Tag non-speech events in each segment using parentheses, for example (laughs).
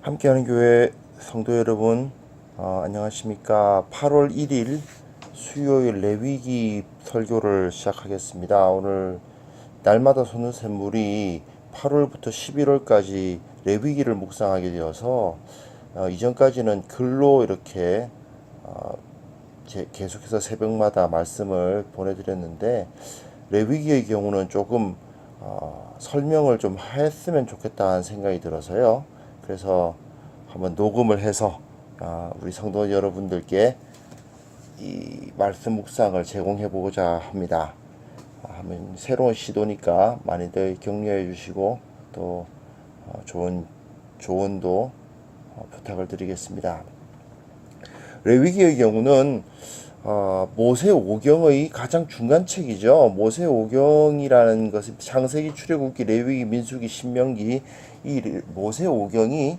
함께하는 교회 성도 여러분 어, 안녕하십니까 8월 1일 수요일 레위기 설교를 시작하겠습니다 오늘 날마다 솟는 샘물이 8월부터 11월까지 레위기를 묵상하게 되어서 어, 이전까지는 글로 이렇게 어, 제, 계속해서 새벽마다 말씀을 보내드렸는데 레위기의 경우는 조금 어, 설명을 좀 했으면 좋겠다는 생각이 들어서요. 그래서 한번 녹음을 해서 아, 우리 성도 여러분들께 이 말씀 묵상을 제공해 보고자 합니다. 아, 한번 새로운 시도니까 많이들 격려해 주시고 또 어, 좋은 조언도 어, 부탁을 드리겠습니다. 레위기의 경우는 어, 모세 오경의 가장 중간 책이죠. 모세 오경이라는 것은 창세기, 출애굽기, 레위기, 민수기, 신명기 이 레- 모세 오경이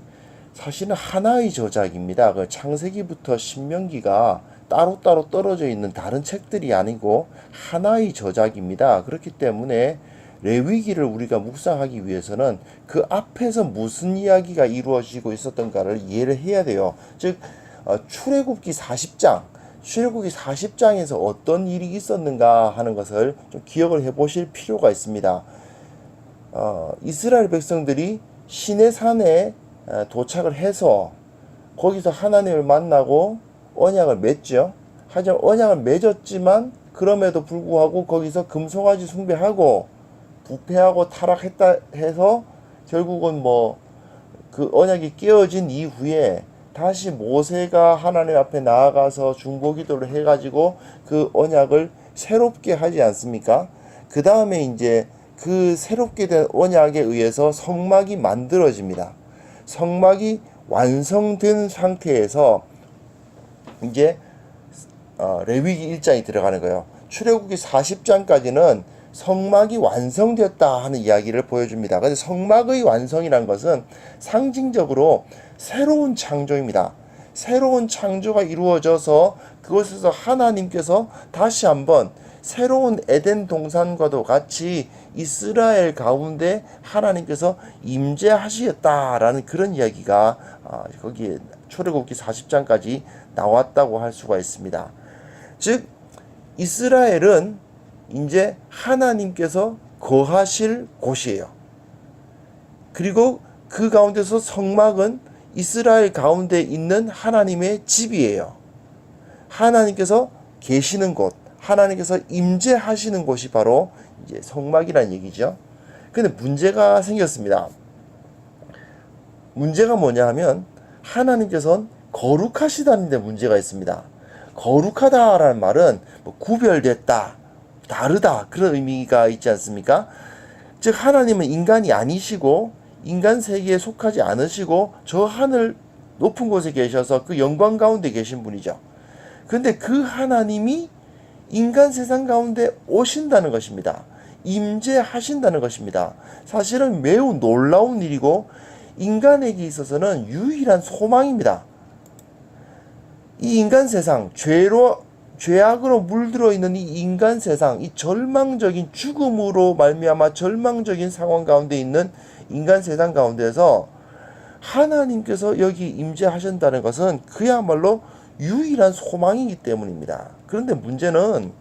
사실은 하나의 저작입니다. 그 창세기부터 신명기가 따로따로 떨어져 있는 다른 책들이 아니고 하나의 저작입니다. 그렇기 때문에 레위기를 우리가 묵상하기 위해서는 그 앞에서 무슨 이야기가 이루어지고 있었던가를 이해를 해야 돼요. 즉 어, 출애굽기 40장, 출애굽기 40장에서 어떤 일이 있었는가 하는 것을 좀 기억을 해보실 필요가 있습니다. 어, 이스라엘 백성들이 시내 산에 어, 도착을 해서 거기서 하나님을 만나고 언약을 맺죠. 하지만 언약을 맺었지만 그럼에도 불구하고 거기서 금송아지 숭배하고 부패하고 타락했다 해서 결국은 뭐 그 언약이 깨어진 이후에 다시 모세가 하나님 앞에 나아가서 중보기도를 해가지고 그 언약을 새롭게 하지 않습니까? 그 다음에 이제 그 새롭게 된 언약에 의해서 성막이 만들어집니다. 성막이 완성된 상태에서 이제 어, 레위기 1장이 들어가는 거예요. 출애굽기 40장까지는 성막이 완성되었다 하는 이야기를 보여줍니다. 근데 성막의 완성이란 것은 상징적으로 새로운 창조입니다. 새로운 창조가 이루어져서 그곳에서 하나님께서 다시 한번 새로운 에덴 동산과도 같이 이스라엘 가운데 하나님께서 임재하시겠다라는 그런 이야기가 아, 거기에 출애굽기 40장까지 나왔다고 할 수가 있습니다. 즉 이스라엘은 이제 하나님께서 거하실 곳이에요. 그리고 그 가운데서 성막은 이스라엘 가운데 있는 하나님의 집이에요. 하나님께서 계시는 곳, 하나님께서 임재하시는 곳이 바로 이제 성막이라는 얘기죠. 근데 문제가 생겼습니다. 문제가 뭐냐 하면 하나님께서는 거룩하시다는 데 문제가 있습니다. 거룩하다라는 말은 뭐 구별됐다, 다르다 그런 의미가 있지 않습니까? 즉 하나님은 인간이 아니시고 인간 세계에 속하지 않으시고 저 하늘 높은 곳에 계셔서 그 영광 가운데 계신 분이죠. 근데 그 하나님이 인간 세상 가운데 오신다는 것입니다. 임재하신다는 것입니다. 사실은 매우 놀라운 일이고 인간에게 있어서는 유일한 소망입니다. 이 인간 세상 죄로 죄악으로 물들어 있는 이 인간 세상 이 절망적인 죽음으로 말미암아 절망적인 상황 가운데 있는 인간 세상 가운데서 하나님께서 여기 임재하신다는 것은 그야말로 유일한 소망이기 때문입니다. 그런데 문제는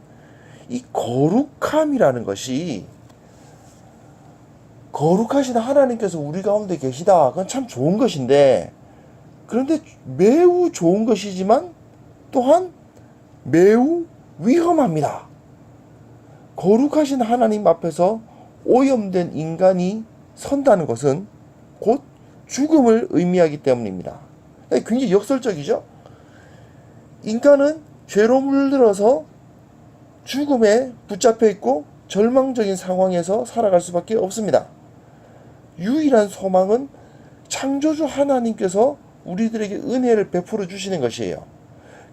이 거룩함이라는 것이 거룩하신 하나님께서 우리 가운데 계시다. 그건 참 좋은 것인데 그런데 매우 좋은 것이지만 또한 매우 위험합니다. 거룩하신 하나님 앞에서 오염된 인간이 선다는 것은 곧 죽음을 의미하기 때문입니다. 굉장히 역설적이죠? 인간은 죄로 물들어서 죽음에 붙잡혀 있고 절망적인 상황에서 살아갈 수밖에 없습니다. 유일한 소망은 창조주 하나님께서 우리들에게 은혜를 베풀어 주시는 것이에요.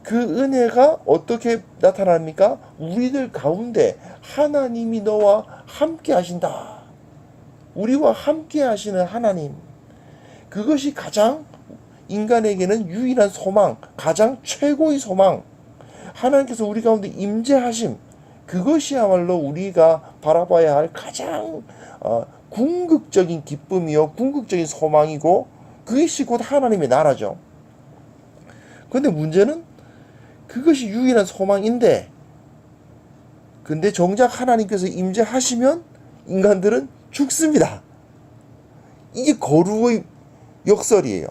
그 은혜가 어떻게 나타납니까? 우리들 가운데 하나님이 너와 함께 하신다. 우리와 함께 하시는 하나님. 그것이 가장 인간에게는 유일한 소망, 가장 최고의 소망. 하나님께서 우리 가운데 임재하심. 그것이야말로 우리가 바라봐야 할 가장 어, 궁극적인 기쁨이요, 궁극적인 소망이고 그것이 곧 하나님의 나라죠. 근데 문제는 그것이 유일한 소망인데 근데 정작 하나님께서 임재하시면 인간들은 죽습니다. 이게 거룩의 역설이에요.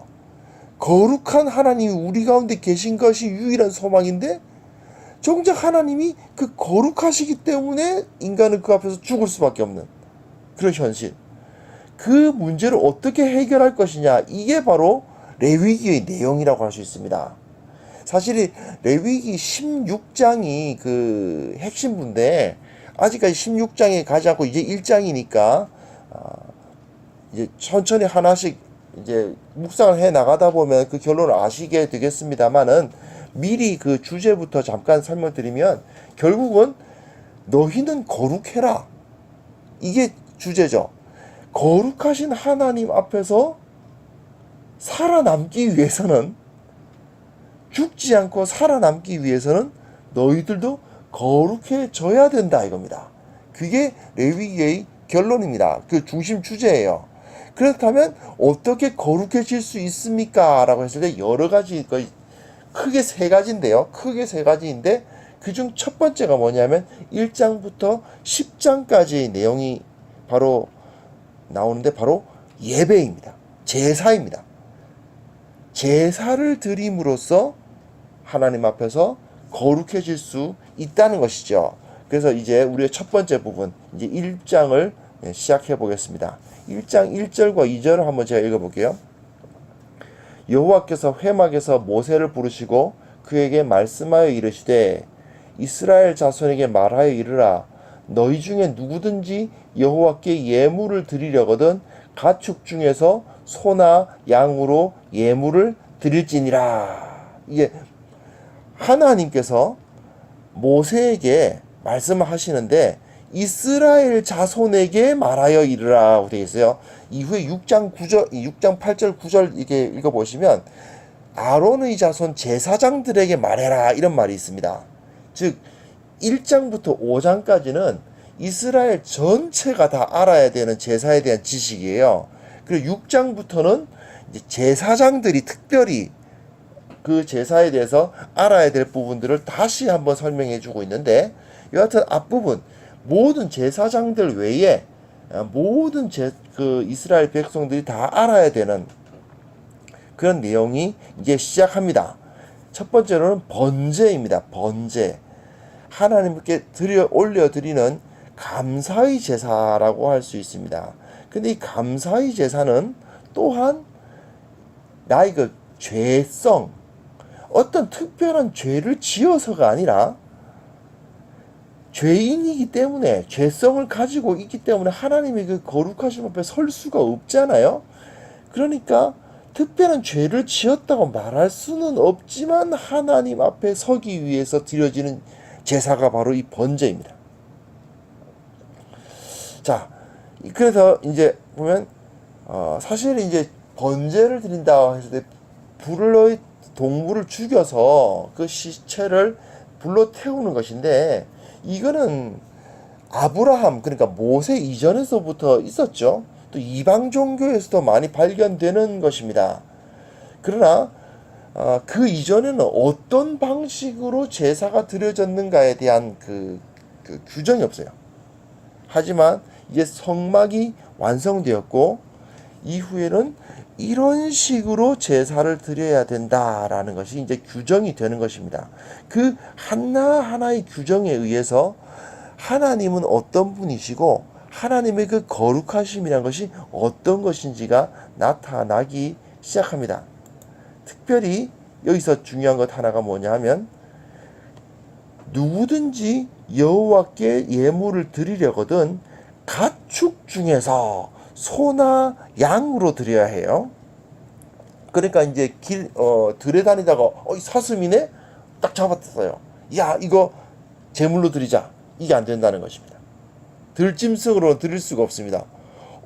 거룩한 하나님이 우리 가운데 계신 것이 유일한 소망인데 정작 하나님이 그 거룩하시기 때문에 인간은 그 앞에서 죽을 수밖에 없는 그런 현실. 그 문제를 어떻게 해결할 것이냐 이게 바로 레위기의 내용이라고 할 수 있습니다. 사실 이 레위기 16장이 그 핵심부인데 아직까지 16장에 가지 않고 이제 1장이니까 아, 이제 천천히 하나씩 이제 묵상을 해 나가다 보면 그 결론을 아시게 되겠습니다만은 미리 그 주제부터 잠깐 설명드리면 결국은 너희는 거룩해라 이게 주제죠. 거룩하신 하나님 앞에서 살아남기 위해서는 죽지 않고 살아남기 위해서는 너희들도 거룩해져야 된다 이겁니다. 그게 레위기의 결론입니다. 그 중심 주제예요. 그렇다면 어떻게 거룩해질 수 있습니까? 라고 했을 때 여러 가지 거의 크게 세 가지인데요. 크게 세 가지인데 그중 첫 번째가 뭐냐면 1장부터 10장까지의 내용이 바로 나오는데 바로 예배입니다. 제사입니다. 제사를 드림으로써 하나님 앞에서 거룩해질 수 있다는 것이죠. 그래서 이제 우리의 첫 번째 부분, 이제 1장을 시작해 보겠습니다. 1장 1절과 2절을 한번 제가 읽어 볼게요. 여호와께서 회막에서 모세를 부르시고 그에게 말씀하여 이르시되 이스라엘 자손에게 말하여 이르라 너희 중에 누구든지 여호와께 예물을 드리려거든 가축 중에서 소나 양으로 예물을 드릴지니라. 이게 하나님께서 모세에게 말씀하시는데 이스라엘 자손에게 말하여 이르라고 되어 있어요. 이후에 6장 9절, 6장 8절 9절 이게 읽어 보시면 아론의 자손 제사장들에게 말해라 이런 말이 있습니다. 즉 1장부터 5장까지는 이스라엘 전체가 다 알아야 되는 제사에 대한 지식이에요. 그리고 6장부터는 제사장들이 특별히 그 제사에 대해서 알아야 될 부분들을 다시 한번 설명해 주고 있는데 여하튼 앞부분 모든 제사장들 외에 모든 제, 그 이스라엘 백성들이 다 알아야 되는 그런 내용이 이제 시작합니다. 첫 번째로는 번제입니다. 번제. 하나님께 드려 올려 드리는 감사의 제사라고 할 수 있습니다. 근데 이 감사의 제사는 또한 나의 그 죄성, 어떤 특별한 죄를 지어서가 아니라 죄인이기 때문에 죄성을 가지고 있기 때문에 하나님의 그 거룩하심 앞에 설 수가 없잖아요. 그러니까 특별한 죄를 지었다고 말할 수는 없지만 하나님 앞에 서기 위해서 드려지는 제사가 바로 이 번제입니다. 자, 그래서 이제 보면 어, 사실 이제 번제를 드린다 했을 때 불로의 동물을 죽여서 그 시체를 불로 태우는 것인데 이거는 아브라함 그러니까 모세 이전에서부터 있었죠. 또 이방 종교에서도 많이 발견되는 것입니다. 그러나 어, 그 이전에는 어떤 방식으로 제사가 드려졌는가에 대한 그, 그 규정이 없어요. 하지만 이제 성막이 완성되었고 이후에는 이런 식으로 제사를 드려야 된다라는 것이 이제 규정이 되는 것입니다. 그 하나하나의 규정에 의해서 하나님은 어떤 분이시고 하나님의 그 거룩하심이란 것이 어떤 것인지가 나타나기 시작합니다. 특별히 여기서 중요한 것 하나가 뭐냐 하면 누구든지 여호와께 예물을 드리려거든 가축 중에서 소나 양으로 드려야 해요. 그러니까 이제 길, 어, 들에 다니다가, 어, 사슴이네? 딱 잡았어요. 야, 이거 제물로 드리자. 이게 안 된다는 것입니다. 들짐승으로 드릴 수가 없습니다.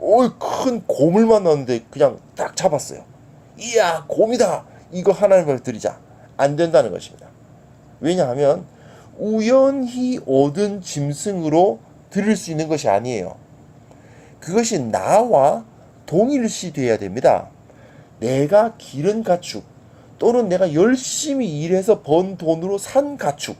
어이, 큰 곰을 만났는데 그냥 딱 잡았어요. 이야, 곰이다! 이거 하나님을 드리자. 안 된다는 것입니다. 왜냐하면, 우연히 얻은 짐승으로 드릴 수 있는 것이 아니에요. 그것이 나와 동일시 돼야 됩니다. 내가 기른 가축 또는 내가 열심히 일해서 번 돈으로 산 가축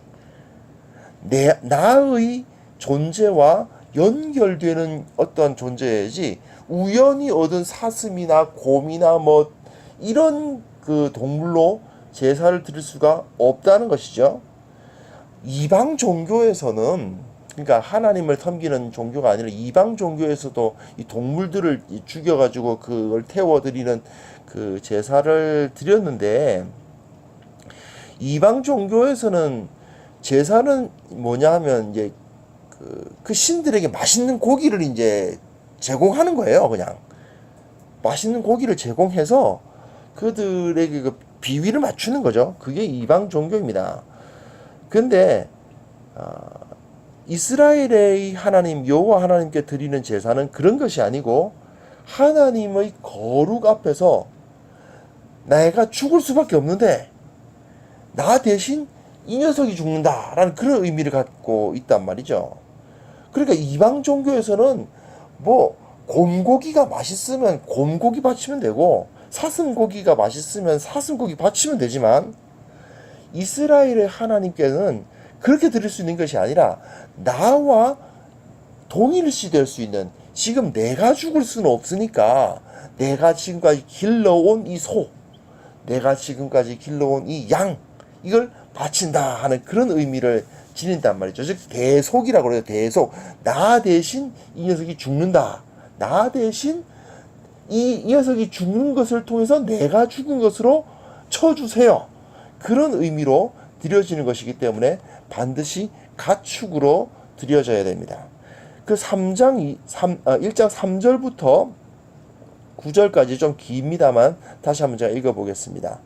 내 나의 존재와 연결되는 어떠한 존재이지 우연히 얻은 사슴이나 곰이나 뭐 이런 그 동물로 제사를 드릴 수가 없다는 것이죠. 이방 종교에서는 그러니까 하나님을 섬기는 종교가 아니라 이방 종교에서도 이 동물들을 이 죽여가지고 그걸 태워드리는 그 제사를 드렸는데 이방 종교에서는 제사는 뭐냐 하면 이제 그, 그 신들에게 맛있는 고기를 이제 제공하는 거예요, 그냥. 맛있는 고기를 제공해서 그들에게 그 비위를 맞추는 거죠. 그게 이방 종교입니다. 근데 아, 이스라엘의 하나님 여호와 하나님께 드리는 제사는 그런 것이 아니고 하나님의 거룩 앞에서 내가 죽을 수밖에 없는데 나 대신 이 녀석이 죽는다라는 그런 의미를 갖고 있단 말이죠. 그러니까 이방 종교에서는 뭐 곰고기가 맛있으면 곰고기 바치면 되고 사슴고기가 맛있으면 사슴고기 바치면 되지만 이스라엘의 하나님께는 그렇게 드릴 수 있는 것이 아니라 나와 동일시 될 수 있는 지금 내가 죽을 수는 없으니까 내가 지금까지 길러온 이 소, 내가 지금까지 길러온 이 양, 이걸 바친다 하는 그런 의미를 지닌단 말이죠. 즉 대속이라고 그래요. 대속. 나 대신 이 녀석이 죽는다. 나 대신 이, 이 녀석이 죽는 것을 통해서 내가 죽은 것으로 쳐주세요. 그런 의미로 드려지는 것이기 때문에 반드시 가축으로 드려져야 됩니다. 그 3장 2, 3, 아, 1장 3절부터 9절까지 좀 깁니다만 다시 한번 제가 읽어보겠습니다.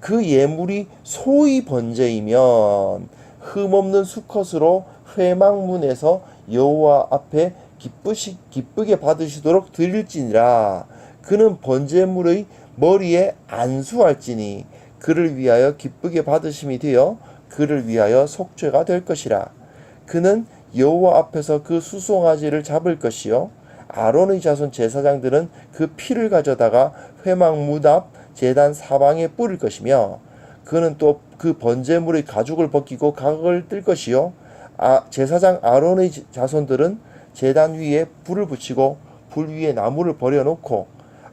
그 예물이 소위 번제이면 흠없는 수컷으로 회막문에서 여호와 앞에 기쁘시, 기쁘게 받으시도록 드릴지니라 그는 번제물의 머리에 안수할지니 그를 위하여 기쁘게 받으심이 되어 그를 위하여 속죄가 될 것이라. 그는 여호와 앞에서 그 수송아지를 잡을 것이요. 아론의 자손 제사장들은 그 피를 가져다가 회막문 앞 제단 사방에 뿌릴 것이며 그는 또 그 번제물의 가죽을 벗기고 각을 뜰 것이요. 아, 제사장 아론의 자손들은 제단 위에 불을 붙이고 불 위에 나무를 버려놓고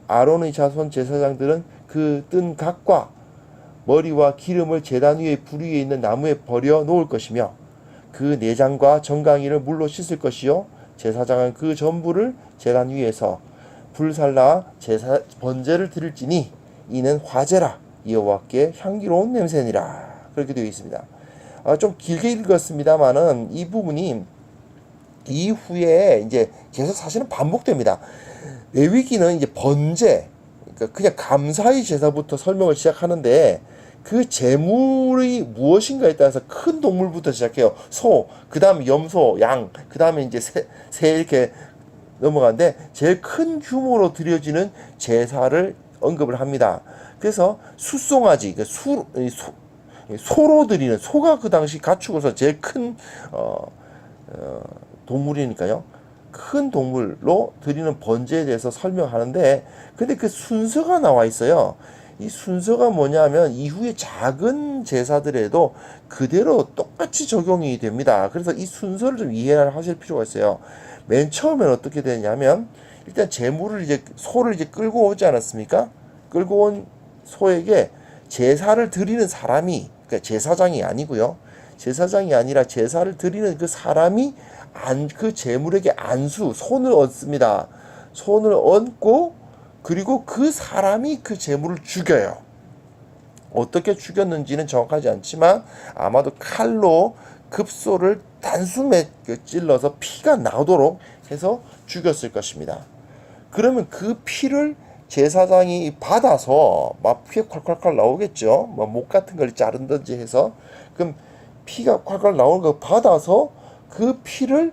아론의 자손 제사장들은 그 뜬 각과 머리와 기름을 제단 위에 불 위에 있는 나무에 버려 놓을 것이며 그 내장과 정강이를 물로 씻을 것이요 제사장은 그 전부를 제단 위에서 불살라 제사 번제를 드릴지니 이는 화제라 여호와께 향기로운 냄새니라 그렇게 되어 있습니다. 아, 좀 길게 읽었습니다만은 이 부분이 이후에 이제 계속 사실은 반복됩니다. 레위기는 이제 번제 그러니까 그냥 감사의 제사부터 설명을 시작하는데 그 제물이 무엇인가에 따라서 큰 동물부터 시작해요. 소, 그 다음에 염소, 양, 그 다음에 이제 새, 새 이렇게 넘어가는데 제일 큰 규모로 드려지는 제사를 언급을 합니다. 그래서 숫송아지, 그 수, 소, 소로 드리는 소가 그 당시 가축으로서 제일 큰 어, 어, 동물이니까요. 큰 동물로 드리는 번제에 대해서 설명하는데 근데 그 순서가 나와 있어요. 이 순서가 뭐냐면 이후에 작은 제사들에도 그대로 똑같이 적용이 됩니다. 그래서 이 순서를 좀 이해를 하실 필요가 있어요. 맨 처음엔 어떻게 되냐면 일단 제물을 이제 소를 이제 끌고 오지 않았습니까? 끌고 온 소에게 제사를 드리는 사람이 그러니까 제사장이 아니고요. 제사장이 아니라 제사를 드리는 그 사람이 안, 그 제물에게 안수, 손을 얹습니다. 손을 얹고, 그리고 그 사람이 그 제물을 죽여요. 어떻게 죽였는지는 정확하지 않지만, 아마도 칼로 급소를 단숨에 그 찔러서 피가 나도록 해서 죽였을 것입니다. 그러면 그 피를 제사장이 받아서 막 피가 콸콸콸 나오겠죠. 뭐목 같은 걸 자른든지 해서 그럼 피가 콸콸 나오는 거 받아서 그 피를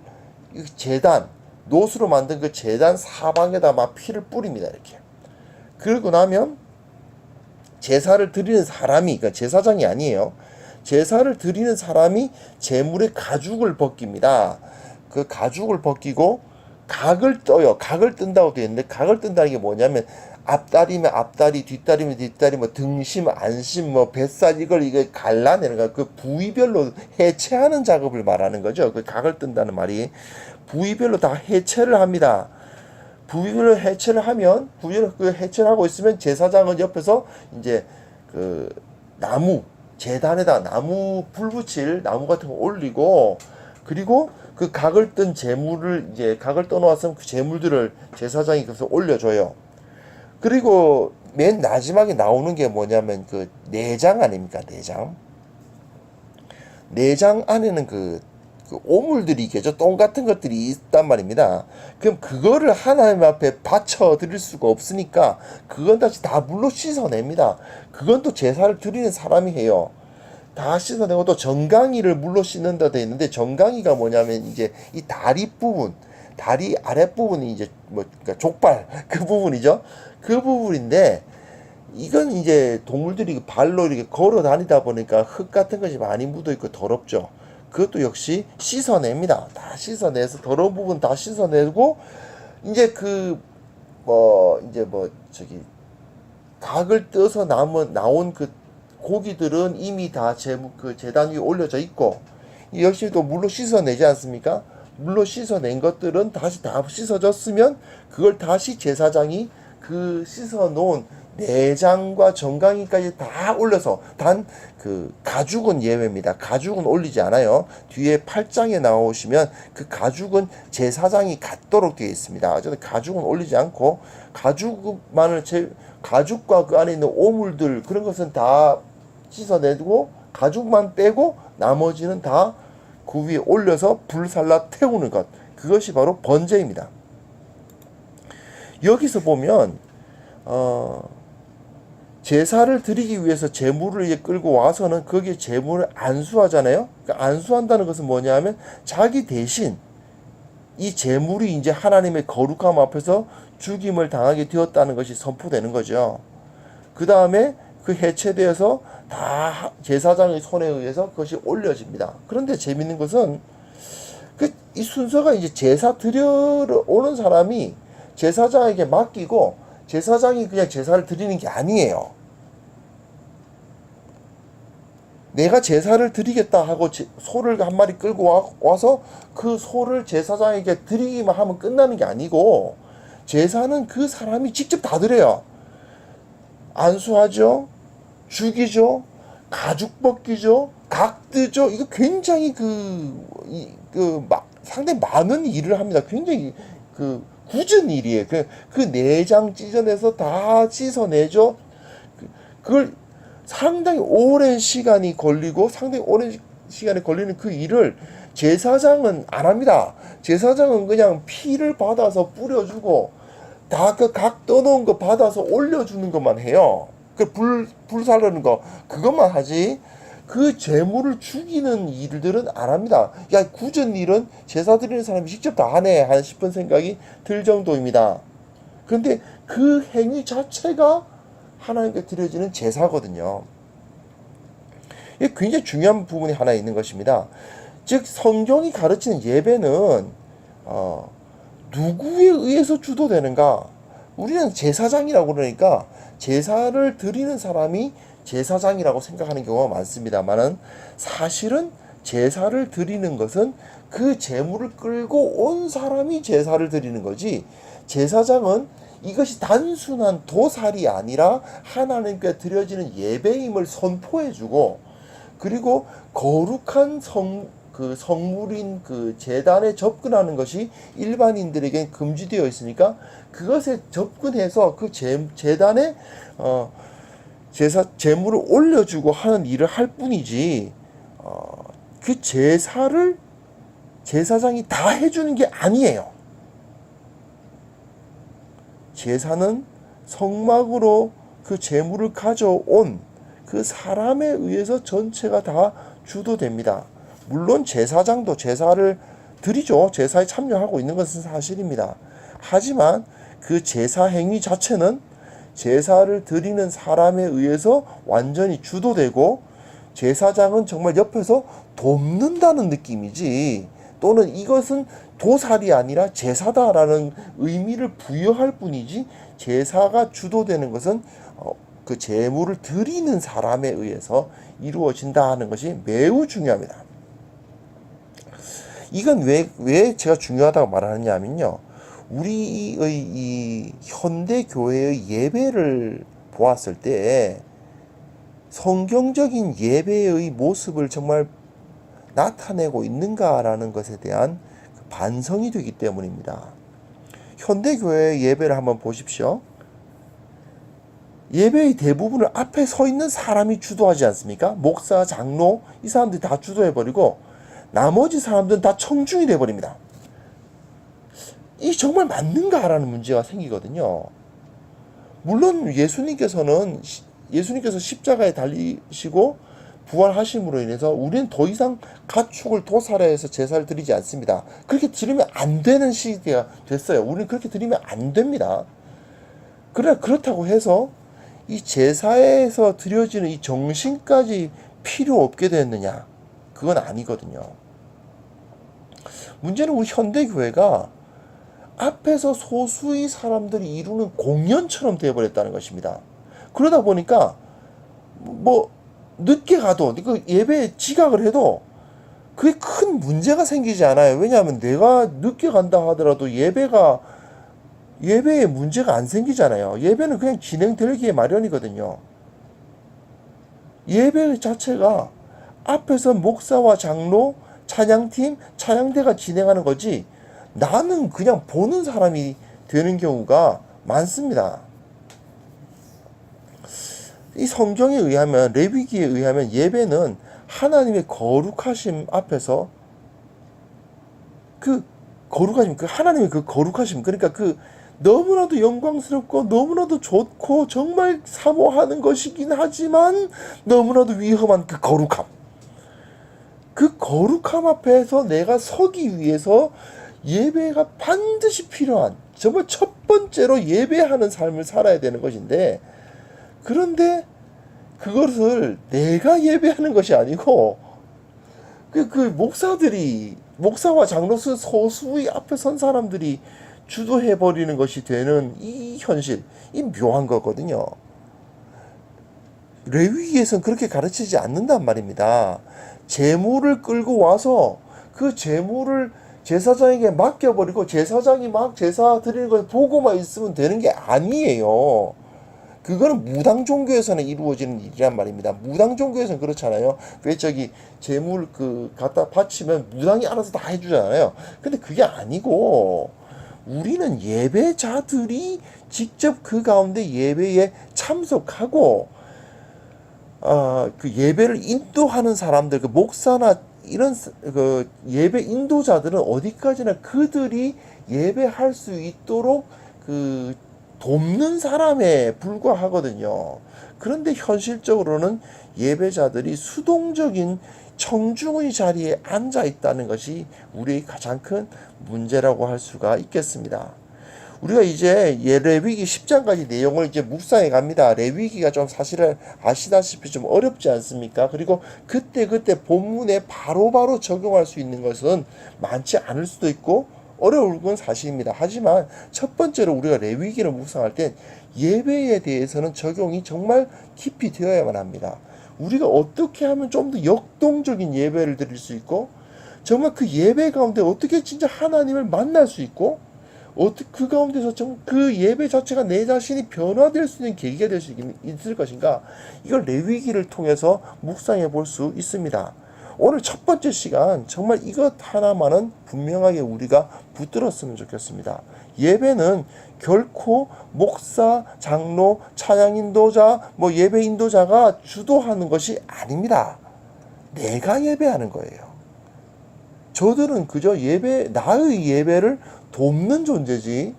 재단 노수로 만든 그 재단 사방에다 막 피를 뿌립니다 이렇게. 그러고 나면 제사를 드리는 사람이 그러니까 제사장이 아니에요. 제사를 드리는 사람이 제물의 가죽을 벗깁니다. 그 가죽을 벗기고 각을 떠요. 각을 뜬다고 되어 있는데 각을 뜬다는 게 뭐냐면 앞다리면 앞다리, 뒷다리면 뒷다리, 뭐 등심, 안심, 뭐 뱃살 이걸 이게 갈라내는 거, 그 부위별로 해체하는 작업을 말하는 거죠. 그 각을 뜬다는 말이 부위별로 다 해체를 합니다. 부위별로 해체를 하면 부위를 그 해체를 하고 있으면 제사장은 옆에서 이제 그 나무 재단에다 나무 불 붙일 나무 같은 거 올리고 그리고 그 각을 뜬 재물을 이제 각을 떠놓았으면 그 재물들을 제사장이 그래서 올려줘요. 그리고 맨 마지막에 나오는 게 뭐냐면 그 내장 아닙니까? 내장? 내장 안에는 그, 그 오물들이 있겠죠? 똥 같은 것들이 있단 말입니다. 그럼 그거를 하나님 앞에 바쳐 드릴 수가 없으니까 그건 다시 다 물로 씻어냅니다. 그건 또 제사를 드리는 사람이 해요. 다 씻어내고 또 정강이를 물로 씻는다 돼 있는데 정강이가 뭐냐면 이제 이 다리 부분 다리 아랫부분이 이제 뭐 그러니까 족발 (laughs) 그 부분이죠. 그 부분인데 이건 이제 동물들이 발로 이렇게 걸어 다니다 보니까 흙 같은 것이 많이 묻어 있고 더럽죠. 그것도 역시 씻어냅니다. 다 씻어내서 더러운 부분 다 씻어내고 이제 그 뭐 이제 뭐 저기 각을 떠서 남은 나온 그 고기들은 이미 다 제무 그 재단 위에 올려져 있고 이 역시 또 물로 씻어내지 않습니까? 물로 씻어낸 것들은 다시 다 씻어졌으면 그걸 다시 제사장이 그 씻어놓은 내장과 정강이까지 다 올려서 단 그 가죽은 예외입니다. 가죽은 올리지 않아요. 뒤에 8장에 나오시면 그 가죽은 제사장이 갖도록 되어 있습니다. 어쨌든 가죽은 올리지 않고 가죽만을 제 가죽과 그 안에 있는 오물들 그런 것은 다 씻어내고 가죽만 빼고 나머지는 다 그 위에 올려서 불살라 태우는 것 그것이 바로 번제입니다. 여기서 보면 어, 제사를 드리기 위해서 이제 끌고 와서는 거기에 제물을 안수하잖아요. 그러니까 안수한다는 것은 뭐냐면 자기 대신 이 제물이 이제 하나님의 거룩함 앞에서 죽임을 당하게 되었다는 것이 선포되는 거죠. 그 다음에 그 해체되어서 다 제사장의 손에 의해서 그것이 올려집니다. 그런데 재밌는 것은 그 이 순서가 이제 제사 드려 오는 사람이 제사장에게 맡기고 제사장이 그냥 제사를 드리는 게 아니에요. 내가 제사를 드리겠다 하고 제, 소를 한 마리 끌고 와, 와서 그 소를 제사장에게 드리기만 하면 끝나는 게 아니고 제사는 그 사람이 직접 다 드려요. 안수하죠. 죽이죠. 가죽 벗기죠. 각 뜨죠. 이거 굉장히 그, 이, 그, 마, 상당히 많은 일을 합니다. 굉장히 그 굳은 일이에요. 그, 그 내장 찢어내서 다 씻어내죠. 그, 그걸 상당히 오랜 시간이 걸리고 상당히 오랜 시- 시간이 걸리는 그 일을 제사장은 안 합니다. 제사장은 그냥 피를 받아서 뿌려주고 다 그 각 떠놓은 거 받아서 올려주는 것만 해요. 그 불, 불 살르는 거 그것만 하지 그 재물을 죽이는 일들은 안 합니다. 야 굳은 일은 제사 드리는 사람이 직접 다 하네 하는 싶은 생각이 들 정도입니다. 근데 그 행위 자체가 하나님께 드려지는 제사거든요. 이게 굉장히 중요한 부분이 하나 있는 것입니다. 즉 성경이 가르치는 예배는 어, 누구에 의해서 주도되는가? 우리는 제사장이라고 그러니까 제사를 드리는 사람이 제사장이라고 생각하는 경우가 많습니다만은 사실은 제사를 드리는 것은 그 제물을 끌고 온 사람이 제사를 드리는 거지 제사장은 이것이 단순한 도살이 아니라 하나님께 드려지는 예배임을 선포해주고 그리고 거룩한 성, 그 성물인 그 재단에 접근하는 것이 일반인들에게 금지되어 있으니까 그것에 접근해서 그 재, 재단에 어, 제사 제물을 올려주고 하는 일을 할 뿐이지 어, 그 제사를 제사장이 다 해주는 게 아니에요. 제사는 성막으로 그 제물을 가져온 그 사람에 의해서 전체가 다 주도됩니다. 물론 제사장도 제사를 드리죠. 제사에 참여하고 있는 것은 사실입니다. 하지만 그 제사 행위 자체는 제사를 드리는 사람에 의해서 완전히 주도되고 제사장은 정말 옆에서 돕는다는 느낌이지 또는 이것은 도살이 아니라 제사다라는 의미를 부여할 뿐이지 제사가 주도되는 것은 어, 그 제물을 드리는 사람에 의해서 이루어진다 하는 것이 매우 중요합니다. 이건 왜, 왜 제가 중요하다고 말하느냐면요. 우리의 이 현대 교회의 예배를 보았을 때 성경적인 예배의 모습을 정말 나타내고 있는가라는 것에 대한 그 반성이 되기 때문입니다. 현대 교회의 예배를 한번 보십시오. 예배의 대부분을 앞에 서 있는 사람이 주도하지 않습니까? 목사, 장로 이 사람들이 다 주도해 버리고 나머지 사람들은 다 청중이 돼 버립니다. 이 정말 맞는가라는 문제가 생기거든요. 물론 예수님께서는 시- 예수님께서 십자가에 달리시고 부활하심으로 인해서 우리는 더 이상 가축을 도살해서 제사를 드리지 않습니다. 그렇게 드리면 안 되는 시대가 됐어요. 우리는 그렇게 드리면 안 됩니다. 그러나 그렇다고 해서 이 제사에서 드려지는 이 정신까지 필요 없게 됐느냐? 그건 아니거든요. 문제는 우리 현대 교회가 앞에서 소수의 사람들이 이루는 공연처럼 되어버렸다는 것입니다. 그러다 보니까 뭐 늦게 가도 그 예배에 지각을 해도 그게 큰 문제가 생기지 않아요. 왜냐하면 내가 늦게 간다 하더라도 예배가 예배에 문제가 안 생기잖아요. 예배는 그냥 진행되기에 마련이거든요. 예배 자체가 앞에서 목사와 장로, 찬양팀, 찬양대가 진행하는 거지 나는 그냥 보는 사람이 되는 경우가 많습니다. 이 성경에 의하면 레위기에 의하면 예배는 하나님의 거룩하심 앞에서 그 거룩하심 그 하나님의 그 거룩하심 그러니까 그 너무나도 영광스럽고 너무나도 좋고 정말 사모하는 것이긴 하지만 너무나도 위험한 그 거룩함 그 거룩함 앞에서 내가 서기 위해서 예배가 반드시 필요한 정말 첫 번째로 예배하는 삶을 살아야 되는 것인데 그런데 그것을 내가 예배하는 것이 아니고 그, 그 목사들이 목사와 장로스 소수의 앞에 선 사람들이 주도해 버리는 것이 되는 이 현실, 이 묘한 거거든요. 레위기에서는 그렇게 가르치지 않는단 말입니다. 재물을 끌고 와서 그 재물을 제사장에게 맡겨버리고 제사장이 막 제사 드리는 걸 보고만 있으면 되는 게 아니에요. 그거는 무당 종교에서는 이루어지는 일이란 말입니다. 무당 종교에서는 그렇잖아요. 왜 저기 재물 그 갖다 바치면 무당이 알아서 다 해주잖아요. 근데 그게 아니고 우리는 예배자들이 직접 그 가운데 예배에 참석하고 어, 그 예배를 인도하는 사람들, 그 목사나 이런 스- 그 예배 인도자들은 어디까지나 그들이 예배할 수 있도록 그 돕는 사람에 불과하거든요. 그런데 현실적으로는 예배자들이 수동적인 청중의 자리에 앉아 있다는 것이 우리의 가장 큰 문제라고 할 수가 있겠습니다. 우리가 이제 예, 레위기 10장까지 내용을 이제 묵상해 갑니다. 레위기가 좀 사실은 아시다시피 좀 어렵지 않습니까? 그리고 그때 그때 본문에 바로 바로 적용할 수 있는 것은 많지 않을 수도 있고 어려울 건 사실입니다. 하지만 첫 번째로 우리가 레위기를 묵상할 땐 예배에 대해서는 적용이 정말 깊이 되어야만 합니다. 우리가 어떻게 하면 좀 더 역동적인 예배를 드릴 수 있고 정말 그 예배 가운데 어떻게 진짜 하나님을 만날 수 있고 어떻게 그 가운데서 좀그 예배 자체가 내 자신이 변화될 수 있는 계기가 될 수 있을 것인가 이걸 레위기를 통해서 묵상해 볼 수 있습니다. 오늘 첫 번째 시간 정말 이것 하나만은 분명하게 우리가 붙들었으면 좋겠습니다. 예배는 결코 목사, 장로, 찬양 인도자, 뭐 예배 인도자가 주도하는 것이 아닙니다. 내가 예배하는 거예요. 저들은 그저 예배, 나의 예배를 돕는 존재지,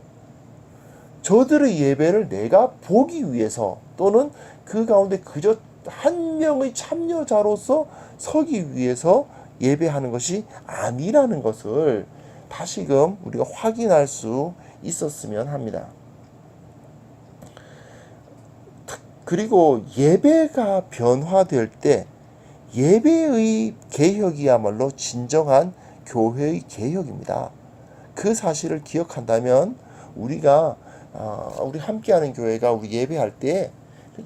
저들의 예배를 내가 보기 위해서 또는 그 가운데 그저 한 명의 참여자로서 서기 위해서 예배하는 것이 아니라는 것을 다시금 우리가 확인할 수 있었으면 합니다. 그리고 예배가 변화될 때 예배의 개혁이야말로 진정한 교회의 개혁입니다. 그 사실을 기억한다면 우리가 아, 우리 함께하는 교회가 우리 예배할 때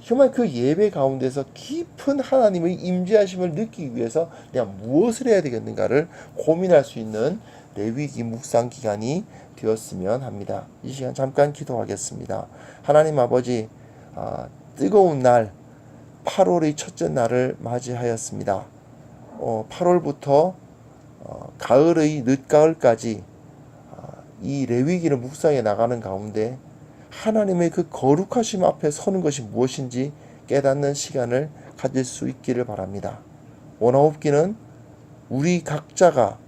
정말 그 예배 가운데서 깊은 하나님의 임재하심을 느끼기 위해서 내가 무엇을 해야 되겠는가를 고민할 수 있는 레위기 묵상 기간이 되었으면 합니다. 이 시간 잠깐 기도하겠습니다. 하나님 아버지 아, 뜨거운 날 8월의 첫째 날을 맞이하였습니다. 어, 8월부터 어, 가을의 늦가을까지 아, 이 레위기를 묵상해 나가는 가운데 하나님의 그 거룩하심 앞에 서는 것이 무엇인지 깨닫는 시간을 가질 수 있기를 바랍니다. 원하옵기는 우리 각자가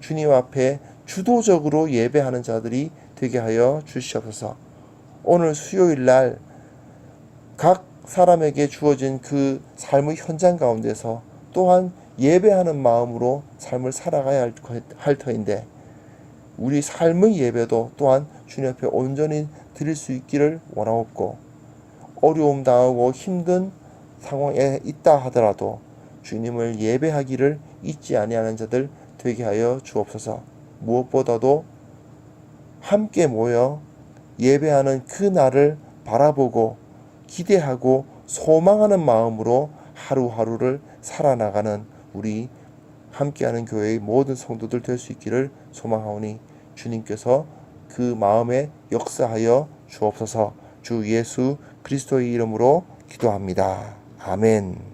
주님 앞에 주도적으로 예배하는 자들이 되게 하여 주시옵소서. 오늘 수요일 날 각 사람에게 주어진 그 삶의 현장 가운데서 또한 예배하는 마음으로 삶을 살아가야 할, 터인데 우리 삶의 예배도 또한 주님 앞에 온전히 드릴 수 있기를 원하옵고 어려움 당하고 힘든 상황에 있다 하더라도 주님을 예배하기를 잊지 아니하는 자들 되게 하여 주옵소서. 무엇보다도 함께 모여 예배하는 그 날을 바라보고 기대하고 소망하는 마음으로 하루하루를 살아나가는 우리 함께하는 교회의 모든 성도들 될 수 있기를 소망하오니 주님께서 그 마음에 역사하여 주옵소서 주 예수 그리스도의 이름으로 기도합니다. 아멘.